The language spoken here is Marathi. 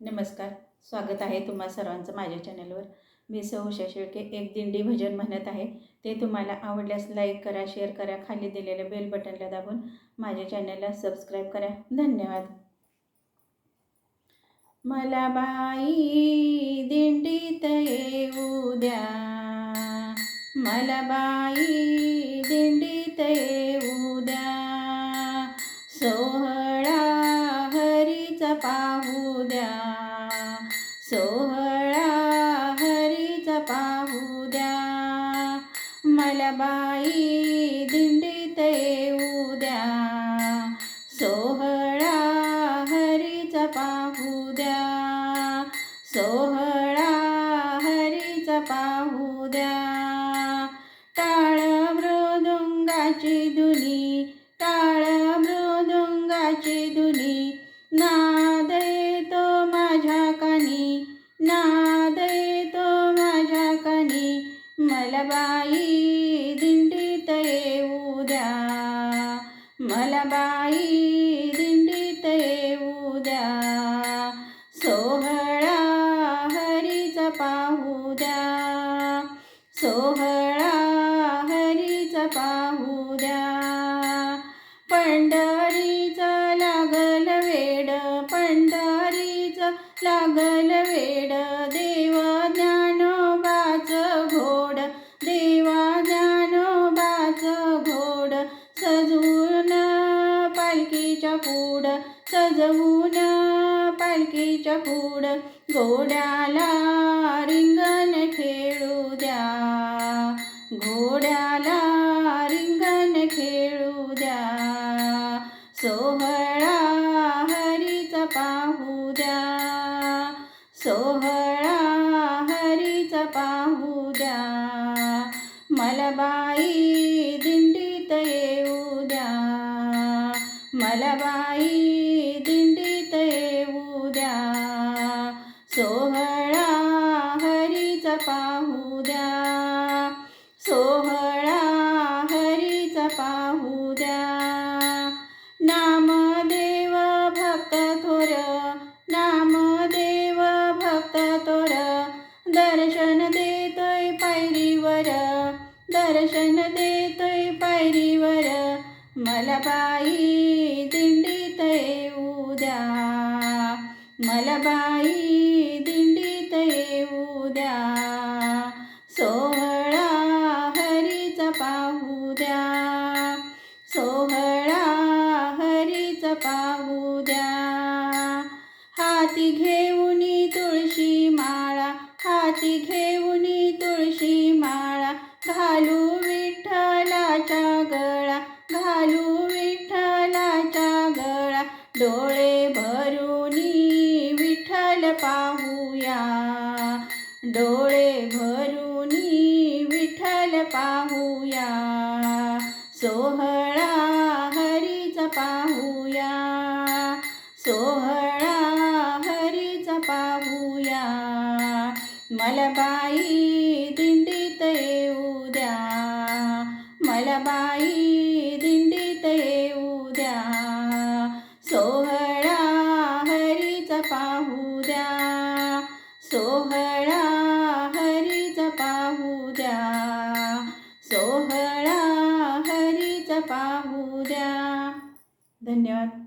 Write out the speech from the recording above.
नमस्कार स्वागत आहे तुम्हा सर्वांचं माझ्या चॅनलवर. मी सौ शेळके एक दिंडी भजन म्हणत आहे. ते तुम्हाला आवडल्यास लाईक करा शेअर करा खाली दिलेल्या बेल बटनला दाबून माझ्या चॅनलला सबस्क्राईब करा. धन्यवाद. मला बाई दिंडीत येऊ द्या मला बाई दिंडीत येऊ पाहू द्या सोहळा हरीचा पाहू द्या मला बाई दिंडीत येऊ द्या सोहळा हरीचा पाहू द्या सोहळा हरीचा पाहू द्या टाळ मृदुंगाची दुनिया सोहळा हरीचा पाहू द्या सोहळा हरीचा पाहू द्या पंढरीचं लागल वेड पंढरीचं लागल वेड दे पुढ घोड्याला रिंगण खेळू द्या. घोड्याला रिंगण खेळू द्या. सोहळा हरीचा पाहू द्या. सोहळा हरीचा पाहू द्या. मलबाई दिंडीत येऊ द्या. मलबाई दर्शन देतोय पायरीवर. मला बाई दिंडीत येऊ द्या मला बाई दिंडीत द्या सोहळा हरीचा पाहू द्या. सोहळा हरीचा पाहू द्या. हाती घेऊनी तुळशी माळा हाती घे चल पाहूया. सोहळा हरीच पाहूया. सोहळा हरीच पाहूया. मलबाई दिंडीत येऊ द्या. मलबाई धन्यवाद.